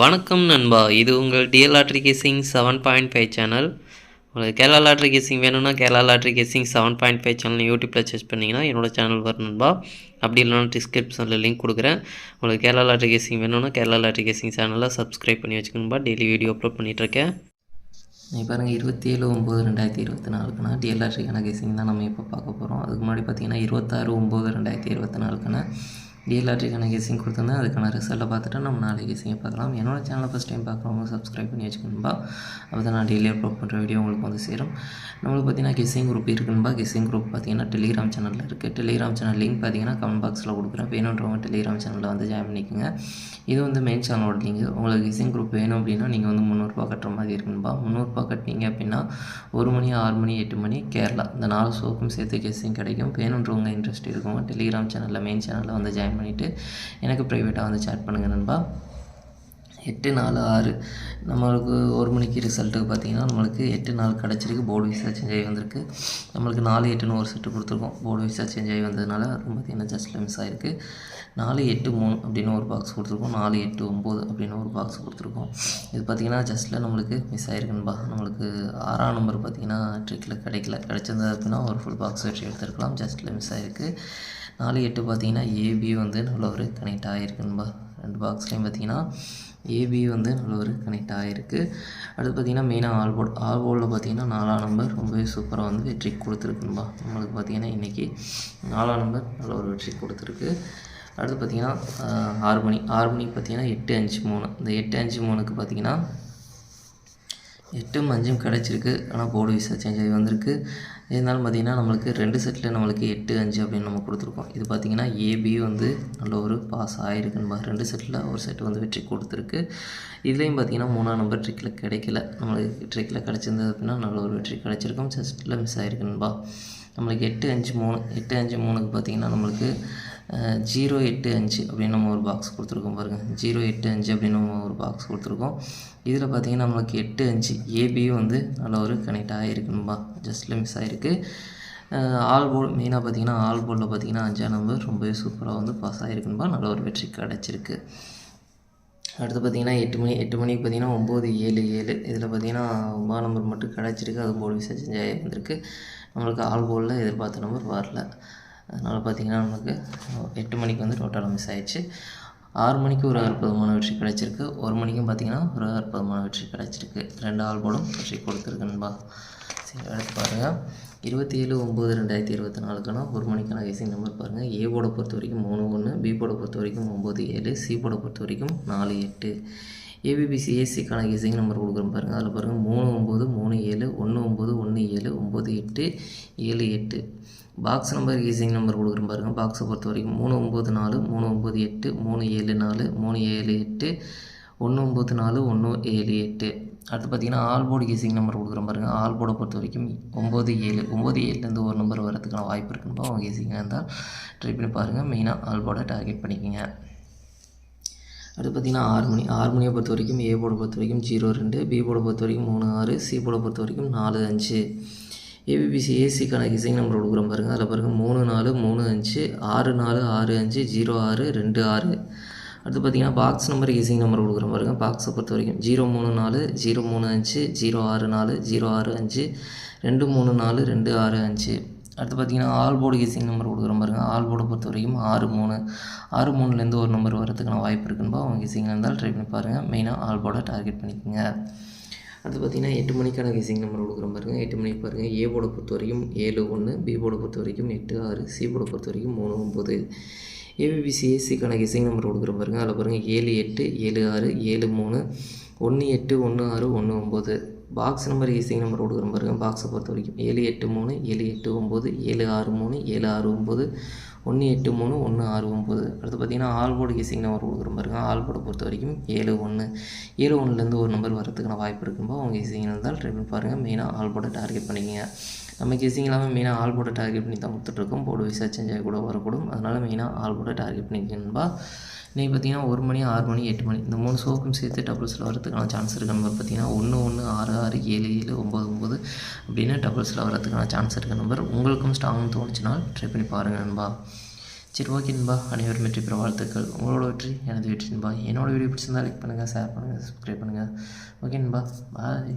வணக்கம் நண்பா. இது உங்கள் DL lottery guessing seven point five channel உங்களுக்கு கேரளா லாட்ரி கேசிங் வேணும்னா Kerala lottery guessing seven point five channel யூடியூப்பில் சர்ச் பண்ணிங்கன்னா என்னோட சேனல் வரும் நண்பா. அப்படி இல்லைனா டிஸ்கிரிப்ஷனில் லிங்க் கொடுக்குறேன். உங்களுக்கு கேரளா லாட்ரி கேசிங் வேணும்னா கேரளா லாட்ரி கேசிங் சேனலை சப்ஸ்கிரைப் பண்ணி வச்சுக்கணும்பா டெய்லி வீடியோ அப்லோட் பண்ணிகிட்ருக்கேன் நீ பாருங்கள் இருபத்தி ஏழு ஒம்பது ரெண்டாயிரத்தி இருபத்தி நாலுக்குனா டிஎல்ஆர்டிக்கான கேசிங் தான் நம்ம இப்போ பார்க்க போகிறோம் அதுக்கு முன்னாடி பார்த்தீங்கன்னா இருபத்தாறு ஒம்பது ரெண்டாயிரத்தி இருபத்தி நாலுக்கான டிஎல்ஆர்டிக்கான கேசிங் கொடுத்துருந்தேன் அதுக்கான ரிசல்ட்டை பார்த்துட்டு நம்ம நாளைக்கு கேசிங்கை பார்க்கலாம். என்னோடய சேனலை ஃபஸ்ட் டைம் பார்க்குறவங்க சப்ஸ்கிரைப் பண்ணி வச்சுக்கணும்பா. அப்போ தான் நான் டெய்லி அப்லோட் பண்ணுற வீடியோ உங்களுக்கு வந்து சேரும். நம்மளுக்கு பார்த்தீங்கன்னா கிசிங் குரூப் இருக்குன்பா? கிசிங் குரூப் பார்த்தீங்கன்னா டெலிகிராம் சேனலில் இருக்குது டெலிகிராம் சேனல் லிங்க் பார்த்தீங்கன்னா கமெண்ட் பாக்ஸில் கொடுக்குறேன். வேணுன்றவங்க டெலிகிராம் சேனலில் வந்து ஜாயின் பண்ணிக்கோங்க. இது வந்து மெயின் சேனலோட லிங்க் உங்களுக்கு கெஸ்ஸிங் குரூப் வேணும் அப்படின்னா நீங்கள் வந்து முந்நூறுரூபா கட்டுற மாதிரி இருக்குன்பா? முந்நூறுரூபா கட்டினீங்க அப்படின்னா ஒரு மணி ஆறு மணி எட்டு மணி கேரளா. இந்த நாலு ஷோக்கும் சேர்த்து கெஸ்ஸிங் கிடைக்கும். வேணுன்றவங்க இன்ட்ரெஸ்ட் இருக்கவங்க டெலிகிராம் சேனலில் மெயின் சேனலில் வந்து ஜாயின் பண்ணிவிட்டு எனக்கு ப்ரைவேட்டாக வந்து சேட் பண்ணுங்கள் நண்பா. எட்டு நாலு ஆறு. நம்மளுக்கு ஒரு மணிக்கு ரிசல்ட்டு பார்த்தீங்கன்னா நம்மளுக்கு எட்டு நாள் கிடச்சிருக்கு போர்டு விசா சேஞ்ச் ஆகி வந்திருக்கு. நம்மளுக்கு நாலு எட்டுன்னு ஒரு செட்டு கொடுத்துருக்கோம். போர்டு விசா சேஞ்ச் ஆகி வந்ததுனால ரொம்ப பார்த்திங்கன்னா ஜஸ்ட்டில் மிஸ் ஆகிருக்கு நாலு எட்டு மூணு அப்படின்னு ஒரு பாக்ஸ் கொடுத்துருக்கோம். நாலு எட்டு ஒம்பது அப்படின்னு ஒரு பாக்ஸ் கொடுத்துருக்கோம். இது பார்த்திங்கன்னா ஜஸ்ட்டில் நம்மளுக்கு மிஸ் ஆகிருக்குன்பா நம்மளுக்கு ஆறாம் நம்பர் பார்த்திங்கன்னா ட்ரிக்கில் கிடைக்கல. கிடச்சிருந்தது அப்படின்னா ஒரு ஃபுல் பாக்ஸ் வச்சு எடுத்துருக்கலாம். ஜஸ்ட்டில் மிஸ் ஆகிருக்கு நாலு எட்டு பார்த்தீங்கன்னா ஏபி வந்து நல்ல ஒரு கனெக்ட் ஆகிருக்குன்பா ரெண்டு பாக்ஸ்லேயும் பார்த்தீங்கன்னா ஏபி வந்து நல்ல ஒரு கனெக்ட் ஆகிருக்கு அடுத்து பார்த்திங்கன்னா மெயினாக ஆல் போர்ட் ஆல் போர்டில் பார்த்தீங்கன்னா நாலாம் நம்பர் ரொம்பவே சூப்பராக வந்து வெற்றி கொடுத்துருக்குன்பா நம்மளுக்கு பார்த்தீங்கன்னா இன்றைக்கி நாலாம் நம்பர் நல்ல ஒரு வெற்றி கொடுத்துருக்கு. அடுத்து பார்த்திங்கன்னா ஆறு மணி ஆறு மணிக்கு பார்த்தீங்கன்னா எட்டு அஞ்சு மூணு. இந்த எட்டு அஞ்சு மூணுக்கு பார்த்தீங்கன்னா எட்டும் அஞ்சும் கிடச்சிருக்கு. ஆனால் போர்டு விசா சேஞ்ச் ஆகி வந்திருக்கு. இருந்தாலும் பார்த்திங்கன்னா நம்மளுக்கு ரெண்டு செட்டில் நம்மளுக்கு எட்டு அஞ்சு அப்படின்னு நம்ம கொடுத்துருக்கோம். இது பார்த்திங்கன்னா ஏபி வந்து நல்ல ஒரு பாஸ் ஆகிருக்குன்னு ரெண்டு செட்டில் ஒரு செட்டு வந்து வெற்றி கொடுத்துருக்கு. இதுலேயும் பார்த்திங்கன்னா மூணாம் நம்பர் ட்ரிக்கில் கிடைக்கல. நம்மளுக்கு ட்ரிக்கில் கிடச்சிருந்தது அப்படின்னா நல்ல ஒரு வெற்றி கிடச்சிருக்கும். செட்டில் மிஸ் ஆகிருக்குன்பா நம்மளுக்கு எட்டு அஞ்சு மூணு எட்டு அஞ்சு மூணுக்கு பார்த்திங்கன்னா நம்மளுக்கு ஜீரோ எட்டு அஞ்சு அப்படின்னு நம்ம ஒரு பாக்ஸ் கொடுத்துருக்கோம் பாருங்கள் ஜீரோ எட்டு அஞ்சு அப்படின்னு நம்ம ஒரு பாக்ஸ் கொடுத்துருக்கோம். இதில் பார்த்திங்கன்னா நம்மளுக்கு எட்டு அஞ்சு ஏபியும் வந்து நல்ல ஒரு கனெக்ட் ஆகிருக்குன்பா ஜஸ்ட்டில் மிஸ் ஆகிருக்கு ஆல் போல் மெயினாக பார்த்தீங்கன்னா ஆல் போலில் பார்த்தீங்கன்னா அஞ்சாம் நம்பர் ரொம்பவே சூப்பராக வந்து பாஸ் ஆகிருக்குன்பா நல்ல ஒரு வெற்றி கிடச்சிருக்கு. அடுத்து பார்த்திங்கன்னா எட்டு மணி எட்டு மணிக்கு பார்த்திங்கன்னா ஒம்பது ஏழு ஏழு. இதில் பார்த்திங்கன்னா ஒம்பது நம்பர் மட்டும் கிடச்சிருக்கு. அது போர்டு விசா ஆகி வந்திருக்கு. நம்மளுக்கு ஆல் போர்டில் எதிர்பார்த்த நம்பர் வரல. அதனால் பார்த்திங்கன்னா நமக்கு எட்டு மணிக்கு வந்து டோட்டலாக மிஸ் ஆயிடுச்சு. ஆறு மணிக்கு ஒரு அற்புதமான வெற்றி கிடச்சிருக்கு. ஒரு மணிக்கும் பார்த்திங்கன்னா ஒரு அற்புதமான வெற்றி கிடச்சிருக்கு. ரெண்டு ஆள் போலும் வெற்றி கொடுத்துருக்குன்பா சரி அடுத்து பாருங்கள் இருபத்தி ஏழு ஒம்பது ரெண்டாயிரத்தி இருபத்தி நாலுக்கான ஒரு மணிக்கான கேசிங் நம்பர் பாருங்கள் ஏ போட பொறுத்த வரைக்கும் மூணு ஒன்று பி போட பொறுத்த வரைக்கும் ஒம்பது ஏழு சி போட பொறுத்த வரைக்கும் நாலு எட்டு. ஏபிபிசி ஏசிக்கான கேசிங் நம்பர் கொடுக்குறோம் பாருங்கள் அதில் பாருங்கள் மூணு ஒம்பது மூணு ஏழு ஒன்று ஒம்பது ஒன்று ஏழு ஒம்பது எட்டு ஏழு எட்டு. பாக்ஸ் நம்பர் ஈஸிங் நம்பர் கொடுக்குறேன் பாருங்கள் பாக்ஸை பொறுத்த வரைக்கும் மூணு ஒம்பது நாலு மூணு ஒம்பது எட்டு மூணு ஏழு நாலு மூணு ஏழு எட்டு ஒன்று ஒம்பது நாலு ஒன்று ஏழு எட்டு. அடுத்து பார்த்திங்கன்னா ஆல்போர்டு கீசிங் நம்பர் கொடுக்குற பாருங்கள் ஆல்போர்டை பொறுத்த வரைக்கும் ஒம்பது ஏழு ஒம்பது ஏழுலேருந்து ஒரு நம்பர் வரதுக்கான வாய்ப்பு இருக்குன்னு அவங்க கீசிங்காக இருந்தால் ட்ரை பண்ணி பாருங்கள் மெயினாக ஆல்போர்டை டார்கெட் பண்ணிக்கோங்க. அடுத்து பார்த்திங்கன்னா ஆறு மணி ஆறு மணியை பொறுத்த வரைக்கும் ஏ போர்டை பொறுத்த வரைக்கும் ஜீரோ ரெண்டு பி போர்டை பொறுத்த வரைக்கும் மூணு ஆறு சி போர்டை பொறுத்த வரைக்கும் நாலு அஞ்சு. ஏபிபிசி ஏசிக்கான கிசிங் நம்பர் கொடுக்குறோம் பாருங்கள் அதில் பாருங்கள் மூணு நாலு மூணு அஞ்சு ஆறு நாலு ஆறு அஞ்சு ஜீரோ ஆறு ரெண்டு ஆறு. அடுத்து பார்த்தீங்கன்னா பாக்ஸ் நம்பர் கிசிங் நம்பர் கொடுக்குறோம் பாருங்கள் பாக்ஸை பொறுத்த வரைக்கும் ஜீரோ மூணு நாலு ஜீரோ மூணு அஞ்சு ஜீரோ ஆறு நாலு ஜீரோ ஆறு அஞ்சு ரெண்டு மூணு நாலு ரெண்டு ஆறு அஞ்சு. அடுத்து பார்த்தீங்கன்னா ஆல் போர்டு கீசிங் நம்பர் கொடுக்குற பாருங்கள் ஆல் போர்டை பொறுத்த வரைக்கும் ஆறு மூணு. ஆறு மூணுலேருந்து ஒரு நம்பர் வரதுக்கான வாய்ப்பு இருக்குன்னு அவங்க கீசிங்கில் இருந்தால் ட்ரை பண்ணி பாருங்கள் மெயினாக ஆல் போர்டை டார்கெட் பண்ணிக்கோங்க. அடுத்து பார்த்திங்கன்னா எட்டு மணிக்கான கெசிங் நம்பர் கொடுக்குறோம் பாருங்கள் எட்டு மணிக்கு பாருங்கள் ஏ போர்டை பொறுத்த வரைக்கும் ஏழு ஒன்று பி போர்டை பொறுத்த வரைக்கும் எட்டு ஆறு சி போர்டை பொறுத்த வரைக்கும் மூணு ஒம்பது ஏபிபிசி ஏசிக்கான கெசிங் நம்பர் கொடுக்குற பாருங்க. அதில் பாருங்கள் ஏழு எட்டு ஏழு ஆறு ஏழு மூணு ஒன்று எட்டு ஒன்று ஆறு ஒன்று ஒம்பது பாக்ஸ் நம்பர் ஈஸிங் நம்பர் கொடுக்குற பாருங்கள் பாக்ஸை பொறுத்த வரைக்கும் ஏழு எட்டு மூணு ஏழு எட்டு ஒம்பது ஏழு ஆறு மூணு ஏழு ஆறு ஒம்பது ஒன்று எட்டு மூணு ஒன்று ஆறு ஒம்பது. அடுத்து பார்த்திங்கன்னா ஆல்போர்டு கேசிங் நம்பர் கொடுக்குறோம் பாருங்கள் ஆல் போர்டை பொறுத்த வரைக்கும் ஏழு ஒன்று. ஏழு ஒன்றுலேருந்து ஒரு நம்பர் வரதுக்கான வாய்ப்பு இருக்கும்போது அவங்க கீசிங் இருந்தால் ட்ரை பண்ணி பாருங்கள் மெயினாக ஆல்போர்டை டார்கெட் பண்ணிக்கங்க. நம்ம கீசிங் இல்லாமல் மெயினாக ஆல் போர்டை டார்கெட் பண்ணி தான் கொடுத்துட்ருக்கோம். போர்டு விசா சேஞ்ச் ஆகி கூட வரக்கூடும். அதனால் மெயினாக ஆல் போர்டை டார்கெட் பண்ணிக்கணும்பா இன்றைக்கி பார்த்தீங்கன்னா ஒரு மணி ஆறு மணி எட்டு மணி இந்த மூணு ஷோக்கும் சேர்த்து டபுள்ஸில் வரதுக்கான சான்ஸ் இருக்க. நம்பர் பார்த்தீங்கன்னா ஒன்று ஒன்று ஆறு ஆறு ஏழு ஏழு ஒம்பது ஒம்பது அப்படின்னு டபுள்ஸில் வரதுக்கான சான்ஸ் இருக்க நம்பர் உங்களுக்கும் ஸ்ட்ராங்னு தோணுச்சுனால் ட்ரை பண்ணி பாருங்கள் நண்பா. சரி ஓகே நண்பா அனைவரும் வெற்றி பெற வாழ்த்துக்கள். உங்களோட வெற்றி எனது வெற்றி நண்பா என்னோட வீடியோ பிடிச்சிருந்தா லைக் பண்ணுங்கள் ஷேர் பண்ணுங்கள் சப்ஸ்கிரைப் பண்ணுங்கள் ஓகே நண்பா பாய்